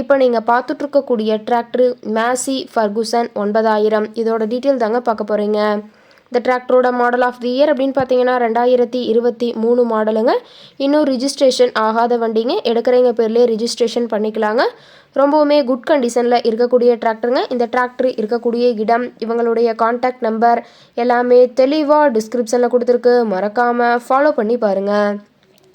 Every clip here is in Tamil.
இப்போ நீங்கள் பார்த்துட்ருக்கக்கூடிய டிராக்டர் மேசி ஃபர்குசன் ஒன்பதாயிரம். இதோட டீட்டெயில் தாங்க பார்க்க போகிறீங்க இந்த டிராக்டரோட மாடல் ஆஃப் தி இயர் அப்படின்னு பார்த்தீங்கன்னா ரெண்டாயிரத்தி இருபத்தி மூணு மாடலுங்க இன்னும் ரிஜிஸ்ட்ரேஷன் ஆகாத வண்டிங்க. எடுக்கிறவங்க பேர்லேயே ரிஜிஸ்ட்ரேஷன் பண்ணிக்கலாங்க. ரொம்பவுமே குட் கண்டிஷனில் இருக்கக்கூடிய டிராக்டருங்க இந்த டிராக்டர் இருக்கக்கூடிய இடம் இவங்களுடைய காண்டாக்ட் நம்பர் எல்லாமே தெளிவாக டிஸ்கிரிப்ஷனில் கொடுத்துருக்கு. மறக்காமல் ஃபாலோ பண்ணி பாருங்கள்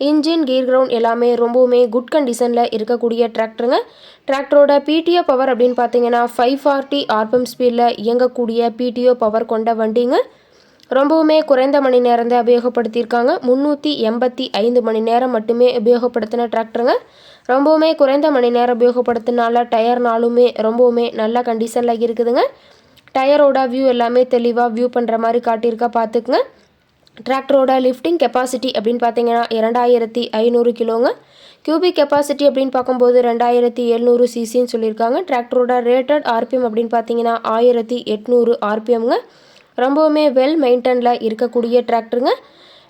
இன்ஜின் கீர் கிரவுண்ட் எல்லாமே ரொம்பவுமே குட் கண்டிஷனில் இருக்கக்கூடிய டிராக்டருங்க டிராக்டரோட பிடிஓ பவர் அப்படின்னு பார்த்தீங்கன்னா ஃபைவ் ஃபார்ட்டி ஆர்பிஎம் ஸ்பீடில் இயங்கக்கூடிய பிடிஓ பவர் கொண்ட வண்டிங்க. ரொம்பவுமே குறைந்த மணி நேரம் தான் உபயோகப்படுத்தியிருக்காங்க. முந்நூற்றி எண்பத்தி ஐந்து மணி நேரம் மட்டுமே உபயோகப்படுத்தின டிராக்டருங்க ரொம்பவுமே குறைந்த மணி நேரம் உபயோகப்படுத்தினால டயர்னாலுமே ரொம்பவுமே நல்ல கண்டிஷனில் இருக்குதுங்க. டயரோட வியூ எல்லாமே தெளிவாக வியூ பண்ணுற மாதிரி காட்டியிருக்கா பார்த்துக்குங்க டிராக்டரோட லிஃப்டிங் கெப்பாசிட்டி அப்படின்னு பார்த்தீங்கன்னா இரண்டாயிரத்தி ஐநூறு கிலோங்க. கியூபிக் கெப்பாசிட்டி அப்படின்னு பார்க்கும்போது ரெண்டாயிரத்தி எழுநூறு சிசின்னு சொல்லியிருக்காங்க. டிராக்டரோட ரேட்டட் ஆர்பிஎம் அப்படின்னு பார்த்தீங்கன்னா ஆயிரத்தி எட்நூறு ஆர்பிஎம்ங்க ரொம்பவுமே வெல் மெயின்டனில் இருக்கக்கூடிய டிராக்டருங்க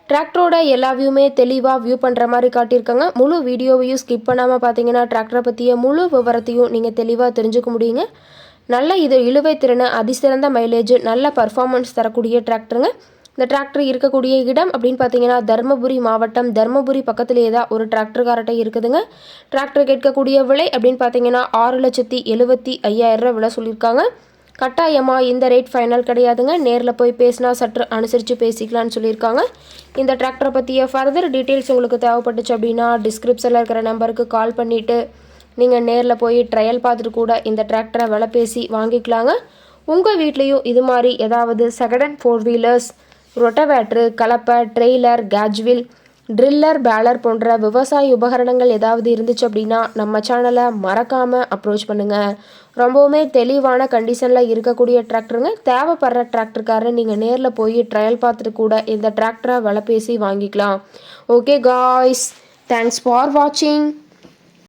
டிராக்டரோட எல்லா வியூமே தெளிவாக வியூ பண்ணுற மாதிரி காட்டியிருக்காங்க. முழு வீடியோவையும் ஸ்கிப் பண்ணாமல் பார்த்தீங்கன்னா டிராக்டரை பற்றிய முழு விவரத்தையும் நீங்கள் தெளிவாக தெரிஞ்சுக்க முடியுங்க. நல்ல இது இழுவை திறனை அதிசிறந்த மைலேஜ் நல்ல பர்ஃபார்மன்ஸ் தரக்கூடிய டிராக்டருங்க இந்த டிராக்டர் இருக்கக்கூடிய இடம் அப்படின்னு பார்த்தீங்கன்னா தருமபுரி மாவட்டம். தருமபுரி பக்கத்திலே தான் ஒரு டிராக்டர்காரட்டை இருக்குதுங்க. டிராக்டர் கேட்கக்கூடிய விலை அப்படின்னு பார்த்தீங்கன்னா ஆறு லட்சத்தி எழுபத்தி ஐயாயிரம் ரூபா விலை சொல்லியிருக்காங்க. கட்டாயமாக இந்த ரேட் ஃபைனல் கிடையாதுங்க. நேரில் போய் பேசினா சற்று அனுசரித்து பேசிக்கலான்னு சொல்லியிருக்காங்க. இந்த டிராக்டரை பற்றிய ஃபர்தர் டீட்டெயில்ஸ் உங்களுக்கு தேவைப்பட்டுச்சு அப்படின்னா டிஸ்கிரிப்ஷனில் இருக்கிற நம்பருக்கு கால் பண்ணிவிட்டு நீங்கள் நேரில் போய் ட்ரையல் பார்த்துட்டு கூட இந்த டிராக்டரை விலை பேசி வாங்கிக்கலாங்க. உங்கள் வீட்லேயும் இது மாதிரி ஏதாவது செகண்ட் ஃபோர் வீலர்ஸ் ரொட்டவேட்ரு கலப்பை ட்ரெய்லர் கேஜ்வில் ட்ரில்லர் பேலர் போன்ற விவசாய உபகரணங்கள் ஏதாவது இருந்துச்சு அப்படின்னா நம்ம சேனலை மறக்காமல் அப்ரோச் பண்ணுங்கள் ரொம்பவுமே தெளிவான கண்டிஷனில் இருக்கக்கூடிய டிராக்டருங்க தேவைப்படுற டிராக்டருக்காரர் நீங்கள் நேரில் போய் ட்ரையல் பார்த்துட்டு கூட இந்த டிராக்டரை விலை பேசி வாங்கிக்கலாம். ஓகே காய்ஸ் தேங்க்ஸ் ஃபார் வாட்சிங்